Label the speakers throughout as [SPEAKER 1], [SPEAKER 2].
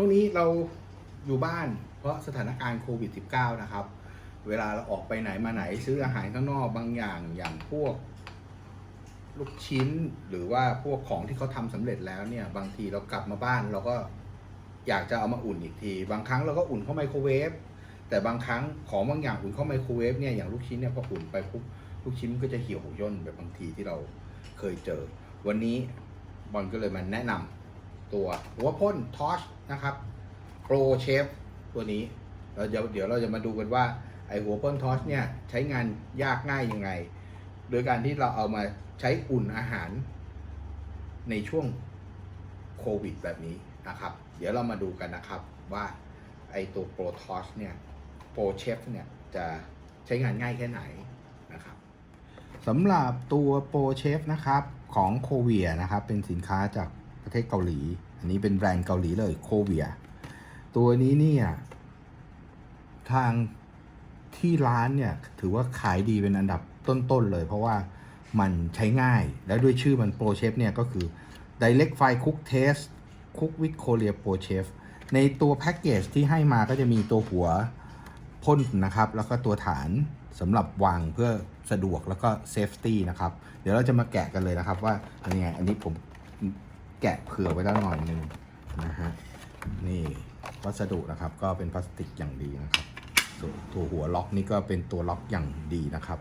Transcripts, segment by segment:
[SPEAKER 1] ช่วงนี้เราอยู่บ้านเพราะสถานการณ์โควิด -19 นะครับ เวลาเราออกไปไหนมาไหนซื้ออาหารข้างนอกบางอย่างอย่างพวกลูกชิ้นหรือว่าพวกของที่เขาทำสำเร็จแล้วเนี่ย บางทีเรากลับมาบ้านเราก็อยากจะเอามาอุ่นอีกที บางครั้งเราก็อุ่นเข้าไมโครเวฟแต่บางครั้งของบางอย่างอุ่นเข้าไมโครเวฟเนี่ยอย่างลูกชิ้นเนี่ยพออุ่นไปปุ๊บลูกชิ้นมันก็จะเหี่ยวย่นแบบบางทีที่เราเคยเจอ วันนี้บอลก็เลยมาแนะนำ ตัวหัวพ่นทอชนะครับ Pro Chef ตัวนี้เราจะเดี๋ยวเราจะมาดูกันว่าไอหัวพ่นทอชเนี่ยใช้งานยากง่ายยังไง โดยการที่เราเอามาใช้อุ่นอาหารในช่วงโควิดแบบนี้นะครับ เดี๋ยวเรามาดูกันนะครับว่าไอตัว Pro Torch เนี่ย Pro Chef เนี่ยจะใช้งานง่ายแค่ไหนนะครับสำหรับตัว Pro Chef นะครับของโคเวียนะครับเป็นสินค้าจาก ประเทศเกาหลี อันนี้เป็นแบรนด์เกาหลีเลยโคเวีย ตัวนี้เนี่ยทางที่ร้านเนี่ยถือว่าขายดีเป็นอันดับต้นๆเลย เพราะว่ามันใช้ง่ายแล้วด้วยชื่อมันโปรเชฟเนี่ยก็คือ Direct Fire Cook Test Cook with Korea Pro Chef ในตัวแพ็กเกจที่ให้มาก็จะมีตัวหัวพ่นนะครับ แล้วก็ตัวฐานสำหรับวางเพื่อสะดวกแล้วก็เซฟตี้นะครับ เดี๋ยวเราจะมาแกะกันเลยนะครับว่าอันนี้ไงอันนี้ผม แกะเผื่อไว้แล้วหน่อยหนึ่งนะฮะนี่วัสดุนะครับก็เป็นพลาสติกอย่างดีนะครับส่วนตัวหัวล็อกนี่ก็เป็นตัวล็อกอย่างดีนะครับ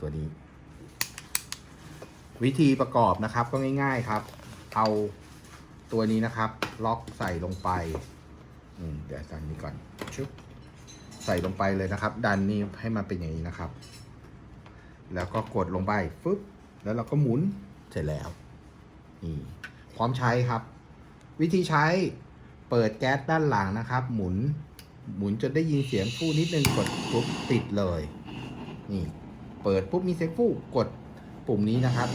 [SPEAKER 1] ตัวนี้ วิธีประกอบนะครับก็ง่าย ๆครับ เอาตัวนี้นะครับ ล็อกใส่ลงไปเดี๋ยวดันนี้ก่อนชุบใส่ลงไปเลยนะครับ ดันนี้ให้มันเป็นอย่างนี้นะครับ แล้วก็กดลงไปฟึบแล้วเราก็หมุนเสร็จแล้วนี่ พร้อมใช้ครับ วิธีใช้เปิดแก๊สด้านหลังนะครับ หมุนหมุนจนได้ยินเสียงฟู่นิดนึงกดปุ๊บติดเลย นี่ เปิดปุ๊บมีเสียงฟู่กดปุ่มนี้นะครับ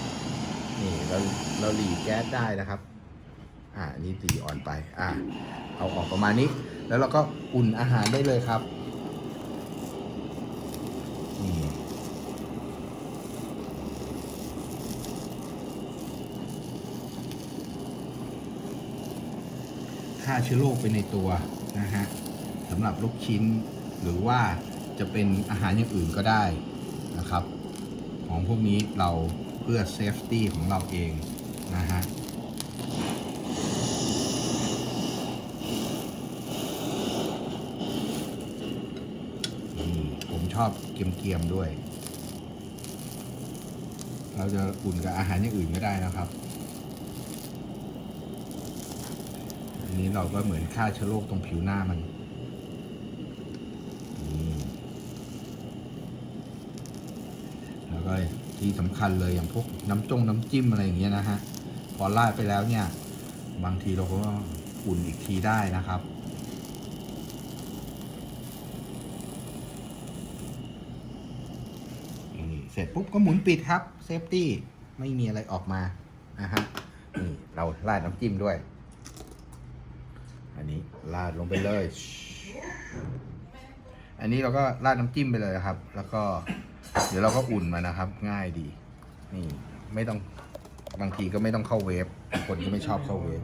[SPEAKER 1] นี่เราเราหลีแก๊สได้นะครับ อ่านี่ตีอ่อนไป อ่าเอาออกประมาณนี้ แล้วเราก็อุ่นอาหารได้เลยครับนี่ ฆ่าเชื้อโรคไปในตัวนะฮะสำหรับลูกชิ้นหรือว่าจะเป็นอาหารอย่างอื่นก็ได้นะครับ ของพวกนี้เราเพื่อเซฟตี้ของเราเองนะฮะผมชอบเกรียมๆด้วย เราจะอุ่นกับอาหารอย่างอื่นก็ได้นะครับ นี้เราก็เหมือนฆ่าเชื้อโรคตรงผิวหน้ามันมแล้วก็ที่สำคัญเลยอย่างพวกน้ำจงน้ำจิ้มอะไรอย่างเงี้ยนะฮะ พอราดไปแล้วเนี่ย บางทีเราก็อุ่นอีกทีได้นะครับนี่เสร็จปุ๊บก็หมุนปิดครับเซฟตี้ไม่มีอะไรออกมานะฮะนี่เราราดน้ำจิ้มด้วย นี้ราดลงไปเลย อันนี้เราก็ราดน้ำจิ้มไปเลยครับ แล้วก็เดี๋ยวเราก็อุ่นมานะครับ ง่ายดี นี่ไม่ต้องบางทีก็ไม่ต้องเข้าเวฟคนก็ไม่ชอบเข้าเวฟ